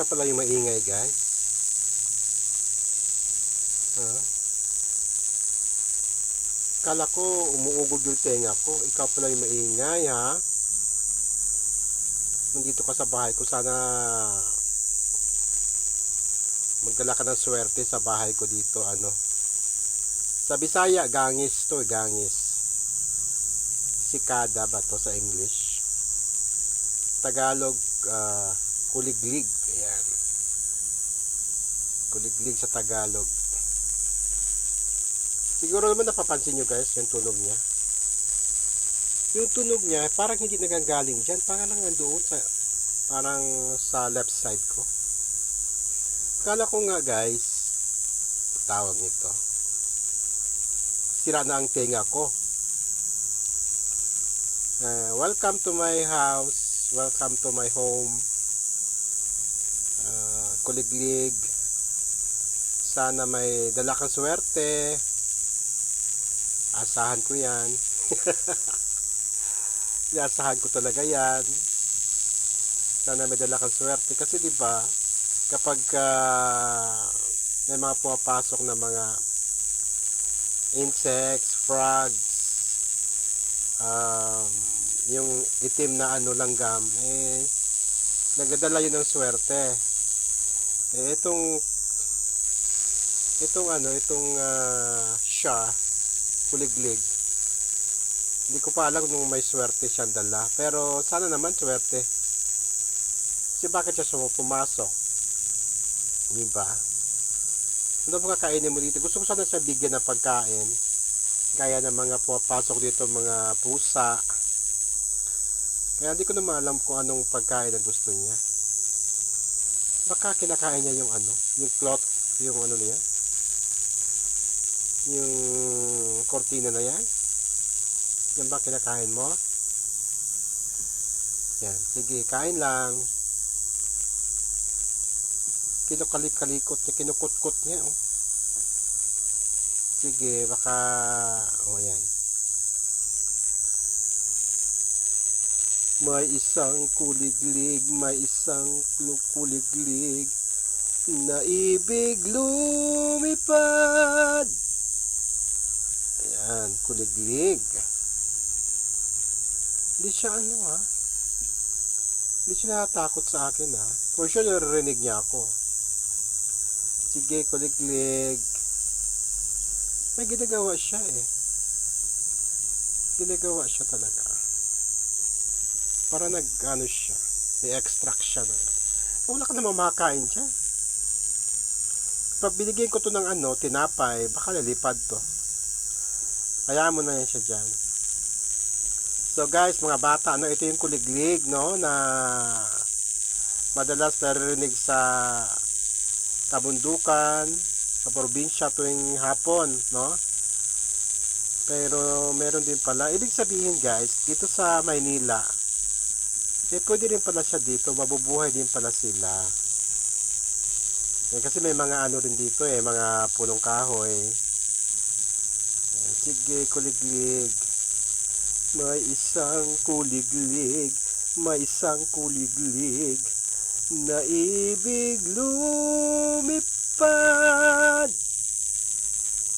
siya pala yung maingay, guys. Ha? Kala ko umuugod yung tenga ko. Ikaw pala yung maingay, ha? Nandito ka sa bahay ko. Sana magdala ka ng swerte sa bahay ko dito, ano. Sa Bisaya, gangis to, gangis. Sikada ba to sa English? Tagalog, ah, kuliglig. Ayan. Kuliglig sa Tagalog. Siguro naman napapansin nyo guys, yung tunog niya. Yung tunog niya, parang hindi nagagaling dyan. Parang nandoon sa, parang sa left side ko. Kala ko nga guys, tawag nito. Sira na ang tenga ko. Uh, welcome to my house. Welcome to my home. Uh, kuliglig. Sana may dala kang swerte. Asahan ko yan. Asahan ko talaga yan. Sana may dala kang swerte. Kasi di ba kapag ah, may mga pumapasok na mga insects, frogs, um, yung itim na ano langgam, eh, nagdadala yun ng swerte. Eh, itong, itong ano, itong ah, siya, kuliglig, hindi ko pa alam kung may swerte siyang dala. Pero sana naman swerte. Kasi bakit siya pumasok? Di ba? Ano ba kakainin mo dito? Gusto ko sana siya bigyan ng pagkain. Gaya ng mga pumapasok dito mga pusa. Kaya hindi ko naman alam kung anong pagkain ang gusto niya. Baka kinakain niya yung ano, yung cloth, yung ano niya. Yung kortina na yan. Yan ba kinakain mo? Yan, sige, kain lang. Kinukalik-kalikot niya, kinukutkot niya. Oh. Sige, baka... O, oh, yan. May isang kuliglig, may isang kuliglig na ibig lumipad. Ayan, kuliglig. Hindi siya ano ha. Hindi siya natatakot sa akin ha. For sure naririnig niya ako. Sige, kuliglig. May ginagawa siya eh. Ginagawa siya talaga. Para nag, ano siya, may extract siya. Na. Wala ka naman makakain siya. Pag binigyan ko to ng ano, tinapay, baka lalipad to. Kaya mo na yan siya dyan. So guys, mga bata, ano, ito yung kuliglig, no, na madalas naririnig sa kabundukan, sa probinsya tuwing hapon, no? Pero meron din pala, ibig sabihin guys, dito sa Maynila, eh pwede rin pala siya dito, mabubuhay din pala sila. Eh, kasi may mga ano rin dito eh, mga punong kahoy. Sige, kuliglig. May isang kuliglig, may isang kuliglig na ibig lumipad.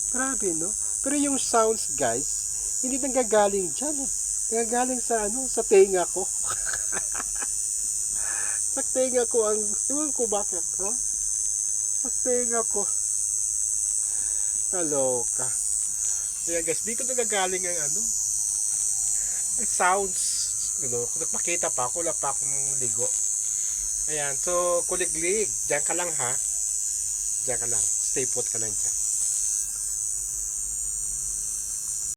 Grabe, no? Pero yung sounds, guys, hindi nanggagaling dyan eh. Nanggagaling sa ano, sa tenga ko. Sa tenga ko ang, ewan ko bakit, oh? Sa tenga ko. Kaloka. Kaya guys, dito nanggagaling ang ano, ang sounds. Ano, kung nagpakita pa ako, wala pa akong ligo. Ayan, so kuliglig, diyan ka lang ha. Diyan ka lang, stay put ka lang dyan.